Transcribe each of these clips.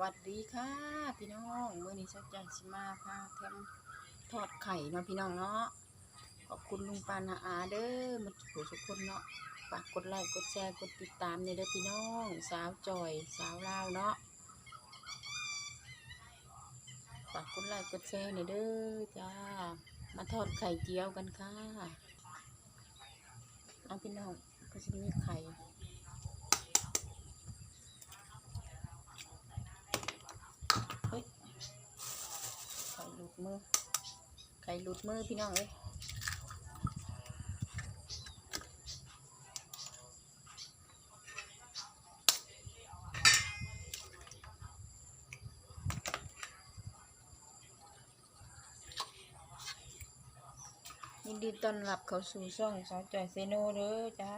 วัสดีค่ะ พี่น้องเมื่อนี้ชักจันสิมาพาแทมทอดไข่เนาะพี่น้องเนาะขอบคุณลุงปานาอาเด้อมันถูกทุกคนเนาะฝากกดไลค์กดแชร์กดติดตามในเด้อพี่น้อง สาวจอย สาวลาวเนาะฝากกดไลค์กดแชร์ในอยเด้อจ้ามาทอดไข่เจียวกันค่ะน้องพี่น้องก็จะมีไข่ เฮ้ยไข่หลุดมือ ไข่ หลุดมือพี่น้องเอ้ยยินดีต้อนรับเขาสู่ช่องสาวจอยเซโนเด้อจ้า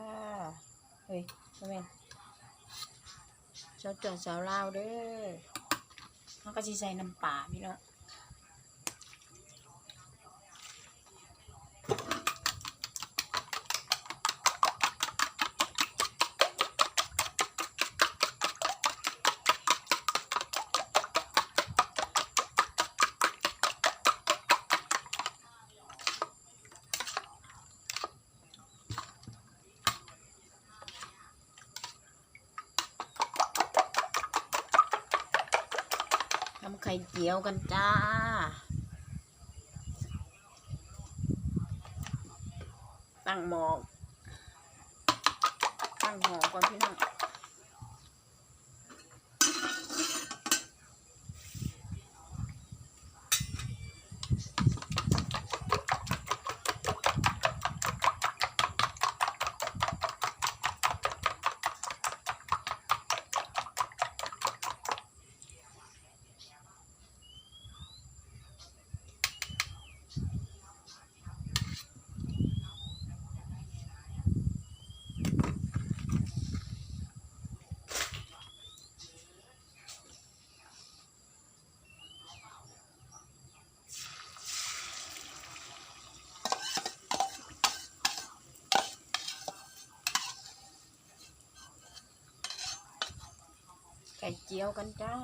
เฮ้ยทำไมนสาวจอยสาวลาวเด้อมันก็จะใส่น้ำปลาพี่น้อง ข่เจียวกันจ้า ตั้งหมอตั้งหมอก่อนพี่น้อง ไก่เจียวกันจ้า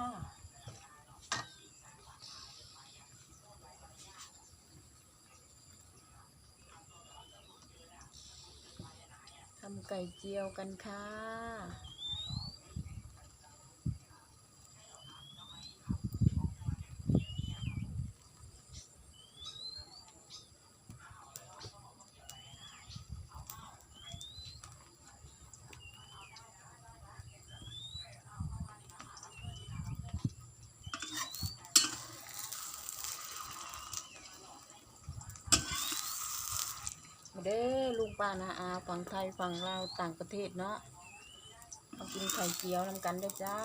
ทำไก่เจียวกันค่ะ เด้อลุงป้านาอาฝั่งไทยฝั่งลาวต่างประเทศเนาะมากินไข่เจียวนำกันเด้อจ้า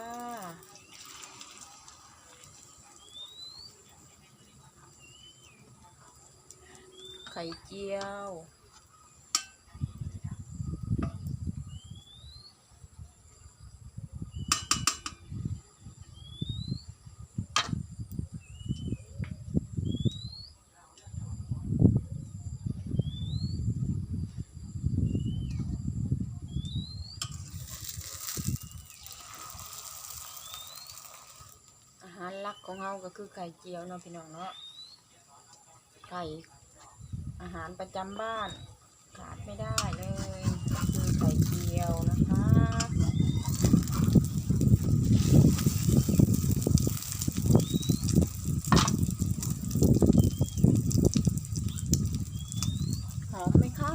ไข่เจียว ลักของเราก็คือไข่เจียวเนาะพี่น้องเนาะไข่อาหารประจำบ้านขาดไม่ได้เลยก็คือไข่เจียวนะคะ หอมไหมคะ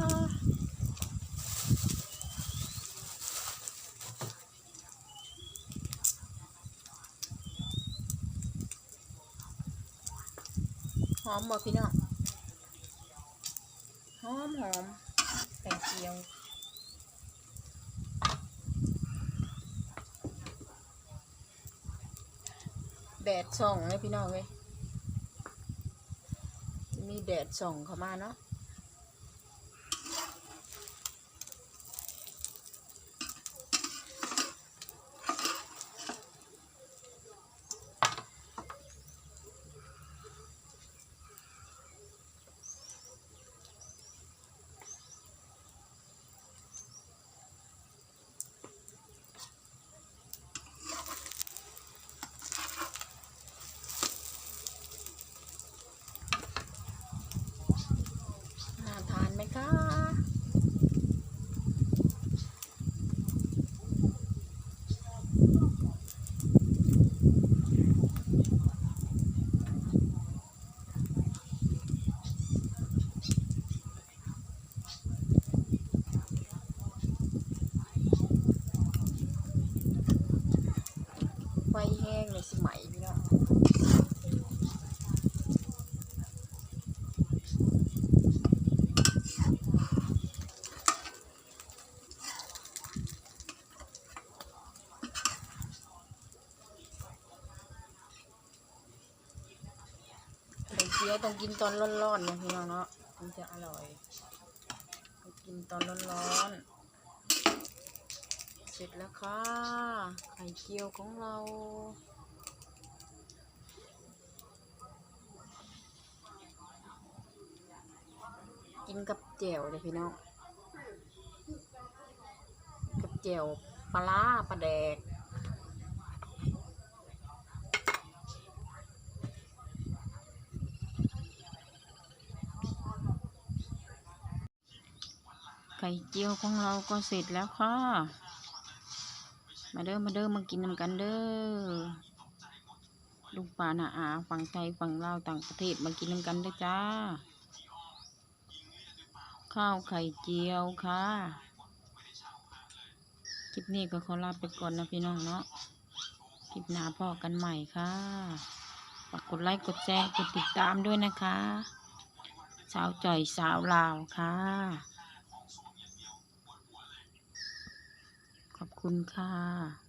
ห อมบ่พี่น้องหอมหอมไข่เกียวแดดส่องเลยพี่น้องเว้ยมีแดดส่องเข้ามาเนาะ ไหมคะไฟแห้งเลยสิไหมพี่น้อง เราต้องกินตอนร้อนๆนะพี่น้องเนาะมันจะอร่อยกินตอนร้อนๆเสร็จแล้วค่ะไข่เจียวของเรากินกับแจ่วเลยพี่น้อง กับแจ่วปลาร้าปลาแดก ไข่เจียวของเราก็เสร็จแล้วค่ะ มาเด้อ มาเด้อ มากินนำกันเด้อ ลูกปลาหนาอาฝั่งไทยฝั่งลาวต่างประเทศมากินนำกันเด้อจ้า ข้าวไข่เจียวค่ะ คลิปนี้ก็ขอลาไปก่อนนะพี่น้องเนาะ คลิปหน้าพอกันใหม่ค่ะ ฝากกดไลค์กดแชร์กดติดตามด้วยนะคะ สาวจ่อยสาวลาวค่ะ ขอบคุณค่ะ